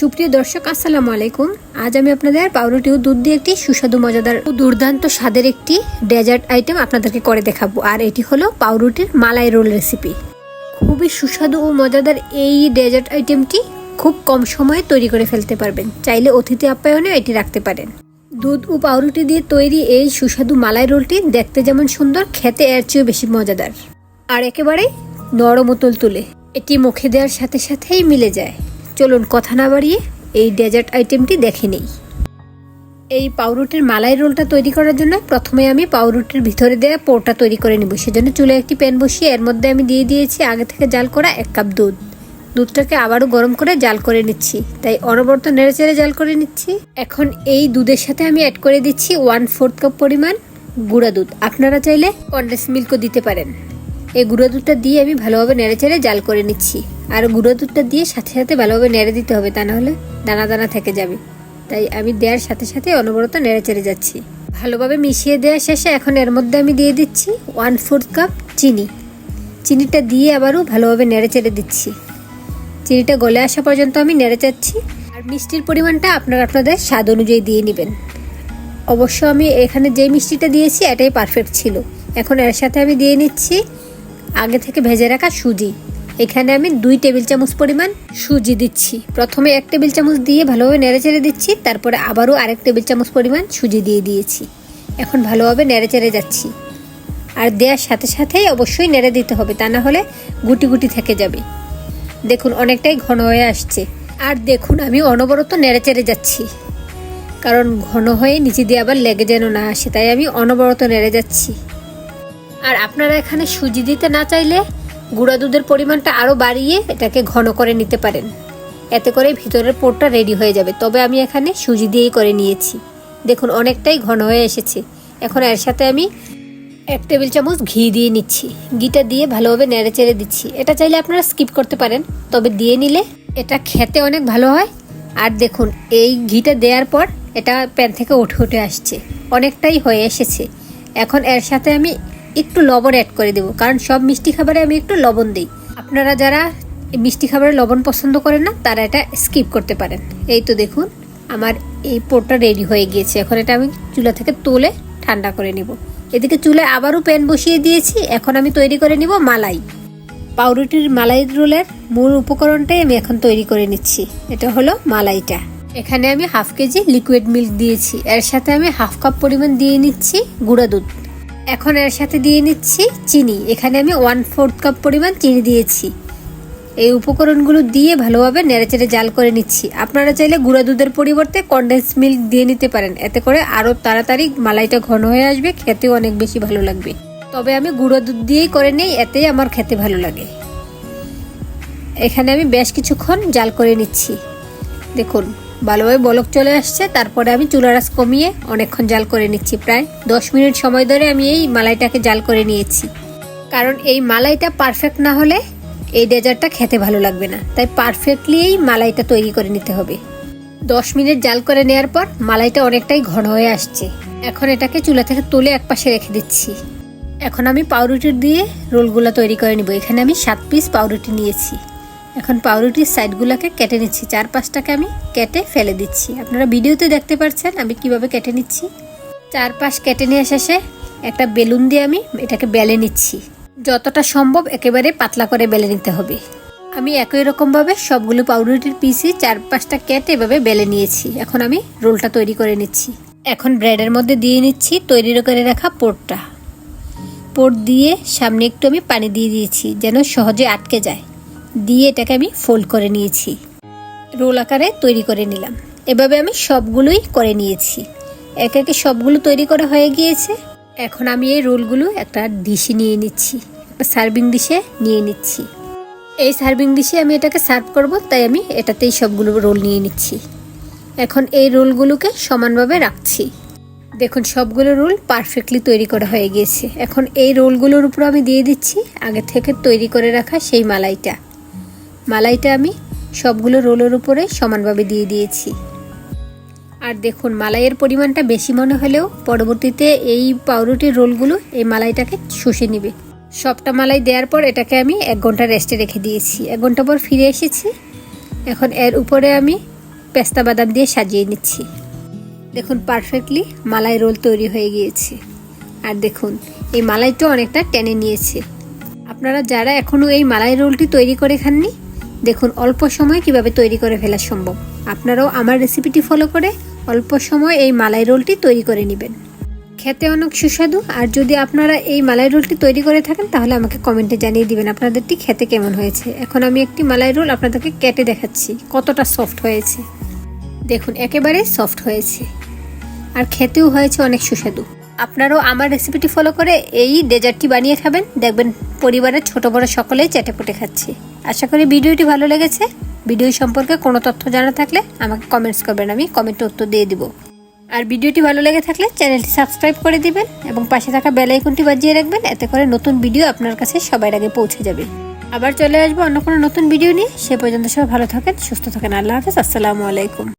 সুপ্রিয় দর্শক, আসসালামু আলাইকুম। আজ আমি আপনাদের পাউরুটি ও দুধ দিয়ে একটি সুস্বাদু, মজাদার ও দুর্দান্ত স্বাদের একটি ডেজার্ট আইটেম আপনাদেরকে করে দেখাবো। আর এটি হলো পাউরুটির মালাই রোল রেসিপি। খুবই সুস্বাদু ও মজাদার এই ডেজার্ট আইটেমটি খুব কম সময়ে তৈরি করে ফেলতে পারবেন। চাইলে অতিথি আপ্যায়নে এটি রাখতে পারেন। দুধ ও পাউরুটি দিয়ে তৈরি এই সুস্বাদু মালাই রোলটি দেখতে যেমন সুন্দর, খেতে এর চেয়েও বেশি মজাদার। আর একেবারে নরম ও তুলে এটি মুখে দেওয়ার সাথে সাথেই মিলে যায়। চলুন কথা না বাড়িয়ে এই ডেজার্ট আইটেমটি দেখে নেই। এই পাউরুটির মালাই রোলটা তৈরি করার জন্য প্রথমে আমি পাউরুটির ভিতরে দেওয়া পোরটা তৈরি করে নিব। সেজন্য চুলে একটি প্যান বসিয়ে এর মধ্যে আমি দিয়ে দিয়েছি আগে থেকে জাল করা এক কাপ দুধ। দুধটাকে আবারও গরম করে জাল করে নিচ্ছি। তাই অনবরত নেড়ে চেড়ে জাল করে নিচ্ছি। এখন এই দুধের সাথে আমি অ্যাড করে দিচ্ছি ওয়ান ফোর্থ কাপ পরিমাণ গুঁড়া দুধ। আপনারা চাইলে কন্ডেন্স মিল্কও দিতে পারেন। এই গুঁড়ো দুধটা দিয়ে আমি ভালোভাবে নেড়ে চেড়ে জাল করে নিচ্ছি। আর গুঁড়ো দুধটা দিয়ে সাথে সাথে ভালোভাবে নেড়ে দিতে হবে, তা নাহলে দানা দানা থেকে যাবে। তাই আমি দেওয়ার সাথে সাথে অনবরত নেড়ে চেড়ে যাচ্ছি। ভালোভাবে মিশিয়ে দেওয়া শেষে এখন এর মধ্যে আমি দিয়ে দিচ্ছি ওয়ান ফোর্থ কাপ চিনি। চিনিটা দিয়ে আবারও ভালোভাবে নেড়ে চেড়ে দিচ্ছি। চিনিটা গলে আসা পর্যন্ত আমি নেড়ে চাচ্ছি। আর মিষ্টির পরিমাণটা আপনারা আপনাদের স্বাদ অনুযায়ী দিয়ে নেবেন। অবশ্য আমি এখানে যে মিষ্টিটা দিয়েছি, এটাই পারফেক্ট ছিল। এখন এর সাথে আমি দিয়ে নিচ্ছি আগে থেকে ভেজে রাখা সুজি। এখানে আমি দুই টেবিল চামচ পরিমাণ সুজি দিচ্ছি। প্রথমে এক টেবিল চামচ দিয়ে ভালোভাবে নেড়ে চেড়ে দিচ্ছি, তারপরে আবারও আরেক টেবিল চামচ পরিমাণ সুজি দিয়ে দিয়েছি। এখন ভালোভাবে নেড়ে চেড়ে যাচ্ছি। আর দেওয়ার সাথে সাথেই অবশ্যই নেড়ে দিতে হবে, তা না হলে গুটি গুটি থেকে যাবে। দেখুন, অনেকটাই ঘন হয়ে আসছে। আর দেখুন, আমি অনবরত নেড়ে চেড়ে যাচ্ছি। কারণ ঘন হয়ে নিচে দিয়ে আবার লেগে যেন না আসে, তাই আমি অনবরত নেড়ে যাচ্ছি। আর আপনারা এখানে সুজি দিতে না চাইলে গুঁড়া দুধের পরিমাণটা আরও বাড়িয়ে এটাকে ঘন করে নিতে পারেন। এতে করে ভিতরের পোরটা রেডি হয়ে যাবে। তবে আমি এখানে সুজি দিয়েই করে নিয়েছি। দেখুন, অনেকটাই ঘন হয়ে এসেছে। এখন এর সাথে আমি এক টেবিল চামচ ঘি দিয়ে নিচ্ছি। ঘিটা দিয়ে ভালোভাবে নেড়ে চেড়ে দিচ্ছি। এটা চাইলে আপনারা স্কিপ করতে পারেন, তবে দিয়ে নিলে এটা খেতে অনেক ভালো হয়। আর দেখুন, এই ঘিটা দেওয়ার পর এটা প্যান থেকে উঠে উঠে আসছে। অনেকটাই হয়ে এসেছে। এখন এর সাথে আমি একটু লবণ অ্যাড করে দেবো। কারণ সব মিষ্টি খাবারে আমি একটু লবণ দিই। আপনারা যারা মিষ্টি খাবারে লবণ পছন্দ করেন না, তারা এটা স্কিপ করতে পারেন। এই তো দেখুন, আমার এই পোরটা রেডি হয়ে গিয়েছে। এখন এটা আমি চুলা থেকে তুলে ঠান্ডা করে নিব। এদিকে চুলে আবারও প্যান বসিয়ে দিয়েছি। এখন আমি তৈরি করে নিব মালাই। পাউরুটির মালাই রোলের মূল উপকরণটাই আমি এখন তৈরি করে নিচ্ছি। এটা হলো মালাইটা। এখানে আমি হাফ কেজি লিকুইড মিল্ক দিয়েছি। এর সাথে আমি হাফ কাপ পরিমাণ দিয়ে নিচ্ছি গুঁড়া দুধ। এখন এর সাথে দিয়ে নিচ্ছি চিনি। এখানে আমি ওয়ান ফোর্থ কাপ পরিমাণ চিনি দিয়েছি। এই উপকরণগুলো দিয়ে ভালোভাবে নেড়েচেড়ে জাল করে নিচ্ছি। আপনারা চাইলে গুঁড়া দুধের পরিবর্তে কন্ডেন্স মিল্ক দিয়ে নিতে পারেন। এতে করে আরও তাড়াতাড়ি মালাইটা ঘন হয়ে আসবে, খেতেও অনেক বেশি ভালো লাগবে। তবে আমি গুঁড়ো দুধ দিয়েই করে নেই, এতেই আমার খেতে ভালো লাগে। এখানে আমি বেশ কিছুক্ষণ জাল করে নিচ্ছি। দেখুন ভালোভাবে বলক চলে আসছে। তারপরে আমি চুলারাস কমিয়ে অনেকক্ষণ জাল করে নিচ্ছি প্রায় দশ মিনিট সময় ধরে আমি এই মালাইটাকে জাল করে নিয়েছি। কারণ এই মালাইটা পারফেক্ট না হলে এই ডেজার্টটা খেতে ভালো লাগবে না। তাই পারফেক্টলি এই মালাইটা তৈরি করে নিতে হবে। দশ মিনিট জাল করে নেওয়ার পর মালাইটা অনেকটাই ঘন হয়ে আসছে। এখন এটাকে চুলা থেকে তুলে এক পাশে রেখে দিচ্ছি। এখন আমি পাউরুটির দিয়ে রোলগুলো তৈরি করে নিব। এখানে আমি সাত পিস পাউরুটি নিয়েছি। এখন পাউরুটির সাইডগুলোকে কেটে নিচ্ছি। চার পাঁচটাকে আমি কেটে ফেলে দিচ্ছি। আপনারা ভিডিওতে দেখতে পাচ্ছেন আমি কীভাবে কেটে নিচ্ছি। চার পাশ কেটে নিয়ে শেষে একটা বেলুন দিয়ে আমি এটাকে বেলে নিচ্ছি। যতটা সম্ভব একেবারে পাতলা করে বেলে নিতে হবে। আমি একই রকমভাবে সবগুলো পাউরুটির পিসি চার পাঁচটা কেটে এভাবে বেলে নিয়েছি। এখন আমি রোলটা তৈরি করে নিচ্ছি। এখন ব্রেডের মধ্যে দিয়ে নিচ্ছি তৈরি করে রাখা পোরটা পোর দিয়ে সামনে একটু আমি পানি দিয়ে দিয়েছি যেন সহজে আটকে যায়। দিয়ে এটাকে আমি ফোল্ড করে নিয়েছি। রোল আকারে তৈরি করে নিলাম। এভাবে আমি সবগুলোই করে নিয়েছি। একে একে সবগুলো তৈরি করা হয়ে গিয়েছে। এখন আমি এই রোলগুলো একটা ডিশে নিয়ে নিচ্ছি। সার্ভিং ডিশে নিয়ে নিচ্ছি। এই সার্ভিং ডিশে আমি এটাকে সার্ভ করব, তাই আমি এটাতেই সবগুলো রোল নিয়ে নিচ্ছি। এখন এই রোলগুলোকে সমানভাবে রাখছি। দেখুন, সবগুলো রোল পারফেক্টলি তৈরি করা হয়ে গিয়েছে। এখন এই রোলগুলোর উপর আমি দিয়ে দিচ্ছি আগে থেকে তৈরি করে রাখা সেই মালাইটা। মালাইটা আমি সবগুলো রোলের উপরে সমানভাবে দিয়ে দিয়েছি। আর দেখুন, মালাইয়ের পরিমাণটা বেশি মনে হলেও পরবর্তীতে এই পাউরুটির রোলগুলো এই মালাইটাকে শুষে নিবে। সবটা মালাই দেওয়ার পর এটাকে আমি এক ঘণ্টা রেস্টে রেখে দিয়েছি। এক ঘণ্টা পর ফিরে এসেছি। এখন এর উপরে আমি পেস্তা বাদাম দিয়ে সাজিয়ে নিচ্ছি। দেখুন, পারফেক্টলি মালাই রোল তৈরি হয়ে গিয়েছে। আর দেখুন, এই মালাইটা অনেকটা টেনে নিয়েছে। আপনারা যারা এখনও এই মালাই রোলটি তৈরি করে খাননি দেখুন, অল্প সময় কীভাবে তৈরি করে ফেলা সম্ভব। আপনারাও আমার রেসিপিটি ফলো করে অল্প সময় এই মালাই রোলটি তৈরি করে নেবেন। খেতে অনেক সুস্বাদু, আর যদি আপনারা এই মালাই রোলটি তৈরি করে থাকেন, তাহলে আমাকে কমেন্টে জানিয়ে দিবেন আপনাদেরটি খেতে কেমন হয়েছে। এখন আমি একটি মালাই রোল আপনাদেরকে কেটে দেখাচ্ছি, কতটা সফট হয়েছে। দেখুন, একেবারে সফট হয়েছে, আর খেতেও হয়েছে অনেক সুস্বাদু। আপনারাও আমার রেসিপিটি ফলো করে এই ডেজার্টটি বানিয়ে খাবেন। দেখবেন পরিবারের ছোট বড় সকলেই চেটেপুটে খাচ্ছে। আশা করি ভিডিওটি ভালো লেগেছে। ভিডিও সম্পর্কে কোনো তথ্য জানা থাকলে আমাকে কমেন্টস করবেন, আমি কমেন্টে উত্তর দিয়ে দিব। আর ভিডিওটি ভালো লেগে থাকলে চ্যানেলটি সাবস্ক্রাইব করে দিবেন এবং পাশে থাকা বেল আইকনটি বাজিয়ে রাখবেন, এতে করে নতুন ভিডিও আপনার কাছে সবার আগে পৌঁছে যাবে। আবার চলে আসব অন্য কোনো নতুন ভিডিও নিয়ে। সে পর্যন্ত সবাই ভালো থাকেন, সুস্থ থাকেন। আল্লাহ হাফেজ, আসসালামু আলাইকুম।